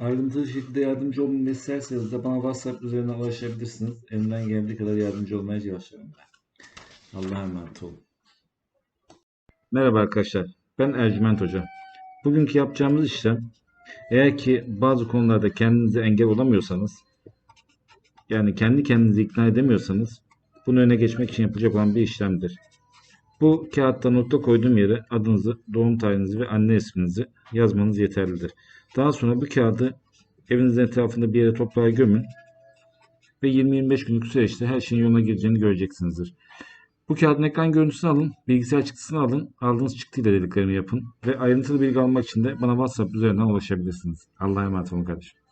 Ayrıntılı şekilde yardımcı olmamı isterseniz de bana WhatsApp üzerinden ulaşabilirsiniz. Elimden geldiği kadar yardımcı olmaya çalışıyorum ben. Allah'a emanet olun. Merhaba arkadaşlar. Ben Ercüment Hoca. Bugünkü yapacağımız işlem eğer ki bazı konularda kendinize engel olamıyorsanız yani kendi kendinizi ikna edemiyorsanız bunu öne geçmek için yapılacak olan bir işlemdir. Bu kağıtta nokta koyduğum yere adınızı, doğum tarihinizi ve anne isminizi yazmanız yeterlidir. Daha sonra bu kağıdı evinizin etrafında bir yere toprağa gömün ve 20-25 günlük süreçte her şeyin yoluna gireceğini göreceksinizdir. Bu kağıdın ekran görüntüsünü alın, bilgisayar çıktısını alın, aldığınız çıktıyla dediklerimi yapın ve ayrıntılı bilgi almak için de bana WhatsApp üzerinden ulaşabilirsiniz. Allah'a emanet olun kardeşim.